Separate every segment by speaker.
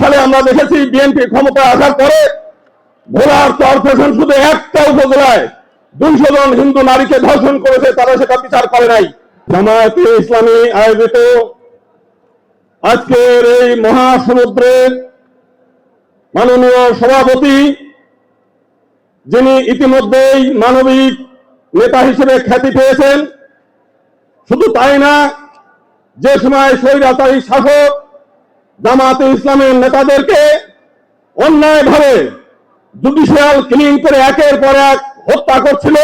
Speaker 1: সালে আমরা দেখেছি বিএনপি ক্ষমতায় আসার পরে ভোলার কর্পোরেশন শুধু একটা উপজেলায় দুইশো জন হিন্দু নারীকে ধর্ষণ করেছে, তারা সেটা বিচার করে নাই। জামায়াতে ইসলামী আয়োজিত আজকের এই মহাসমুদ্রের মাননীয় সভাপতি, যিনি ইতিমধ্যেই মানবিক নেতা হিসেবে খ্যাতি পেয়েছেন, শুধু তাই না, যে সময় স্বৈরাচারী শাসক জামাতে ইসলামের নেতাদেরকে অন্যায়ভাবে জুডিশিয়াল ক্লিন করে একের পর এক হত্যা করছিল।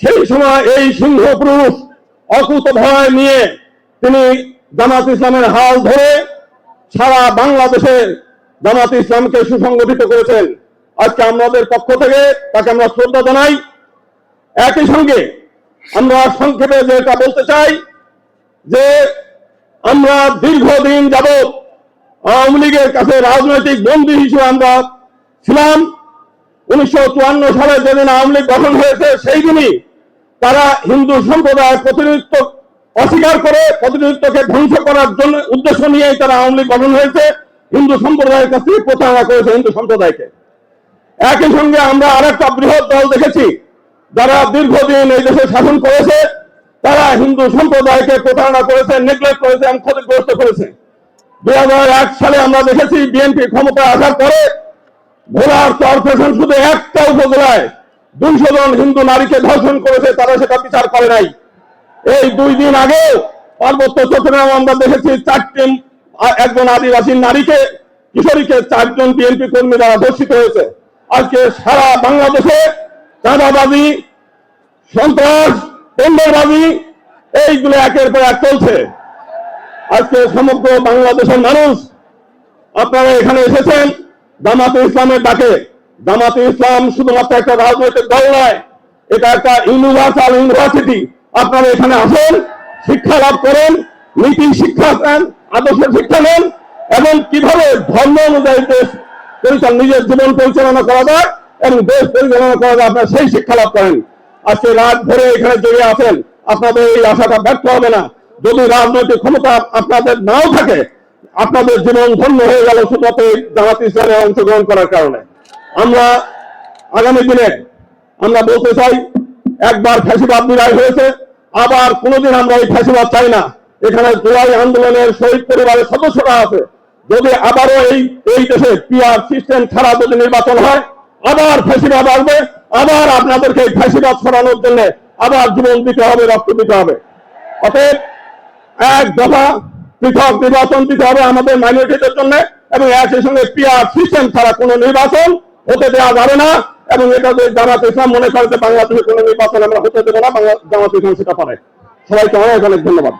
Speaker 1: সেই সময় এই সিংহ পুরুষ অকুত ভয় নিয়ে তিনি জামাত ইসলামের হাল ধরে সারা বাংলাদেশে জামাত ইসলামকে সুসংগঠিত করেছেন। আজকে আমাদের পক্ষ থেকে তাকে আমরা শ্রদ্ধা জানাই। একই সঙ্গে আমরা সংক্ষেপে যেটা বলতে চাই যে আমরা দীর্ঘদিন যাবৎ আওয়ামী লীগের কাছে রাজনৈতিক বন্দী হিসেবে আমরা ছিলাম। উনিশশো চুয়ান্ন সালে যেদিন আওয়ামী লীগ গঠন হয়েছে, সেই দিনই তারা হিন্দু সম্প্রদায়ের প্রতিনিধিত্ব অস্বীকার করে, প্রতিনিধিত্বকে ধ্বংস করার জন্য উদ্দেশ্য নিয়েই তারা আওয়ামী লীগ গঠন হয়েছে। হিন্দু সম্প্রদায়ের কাছ প্রতারণা করেছে হিন্দু সম্প্রদায়কে। একই সঙ্গে আমরা আরেকটা বৃহৎ দল দেখেছি, যারা দীর্ঘদিন এই দেশে শাসন করেছে। তারা হিন্দু সম্প্রদায়কে প্রতারণা করেছে নেগলেক্ট করেছে এবং ক্ষতিগ্রস্ত করেছে। দুই সালে আমরা দেখেছি বিএনপি আসার পরে ভোলার কর্পোরেশন শুধু একটা উপজেলায় দুইশো জন হিন্দু নারীকে ধর্ষণ করেছে, তারা সেটা বিচার করে নাই। এই দুই দিন আগে পার্বত্য চট্টগ্রাম আমরা দেখেছি চারটি একজন আদিবাসী নারীকে, কিশোরীকে চারজন বিএনপি কর্মী দ্বারা ধর্ষিত হয়েছে। আজকে সারা বাংলাদেশে চাঁদাবাজি, সন্ত্রাস, টেন্ডারবাজি, এইগুলো একের পর এক চলছে। আজকে সমগ্র বাংলাদেশের মানুষ, আপনারা এখানে এসেছেন জামাতে ইসলামের ডাকে। জামাতে ইসলাম শুধুমাত্র একটা রাজনৈতিক দল নয়, এটা একটা ইউনিভার্সাল ইউনিভার্সিটি আপনারা এখানে আসেন, শিক্ষা লাভ করেন, নীতি শিক্ষা নেন আদর্শ শিক্ষা নেন, এবং কীভাবে ধর্ম অনুযায়ী দেশ পরিচালনা, নিজের জীবন পরিচালনা করা যায় এবং দেশ পরিচালনা করা যায়, আপনারা সেই শিক্ষা লাভ করেন। আজকে রাত ধরে এখানে জড়িয়ে আছেন, আপনাদের এই আশাটা ব্যর্থ হবে না। যদি রাজনৈতিক ক্ষমতা আপনাদের নাও থাকে, আপনাদের জীবন ধন্য হয়ে গেল শুধুমাত্র এই জামাত ইসলামে অংশগ্রহণ করার কারণে। আমরা আগামী দিনে আমরা বলতে চাই, একবার ফ্যাসিবাদ বিদায় হয়েছে, আবার কোনোদিন আমরা এই ফ্যাসিবাদ চাই না। এখানে জুলাই আন্দোলনের শহীদ পরিবারের সদস্যরা আছে। যদি আবারও এই এই দেশে পিআর সিস্টেম ছাড়া যদি নির্বাচন হয়, আবার ফ্যাসিবাদ আসবে, আবার আপনাদেরকে এই ফ্যাসিবাদ ছড়ানোর জন্য আবার জীবন দিতে হবে, রক্ত দিতে হবে। অতএব এক দফা পৃথক নির্বাচন দিতে হবে আমাদের মাইনরিটিদের জন্য এবং একই সঙ্গে পিয়ার সিস্টেম ছাড়া কোনো নির্বাচন হতে দেওয়া যাবে না এবং এটা যে জামাত ইসলাম মনে করে যে বাংলাদেশে কোনো নির্বাচন আমরা হতে দেবো না বাংলা জামাত ইসলাম সেটা পারে। সবাইকে অনেক অনেক ধন্যবাদ।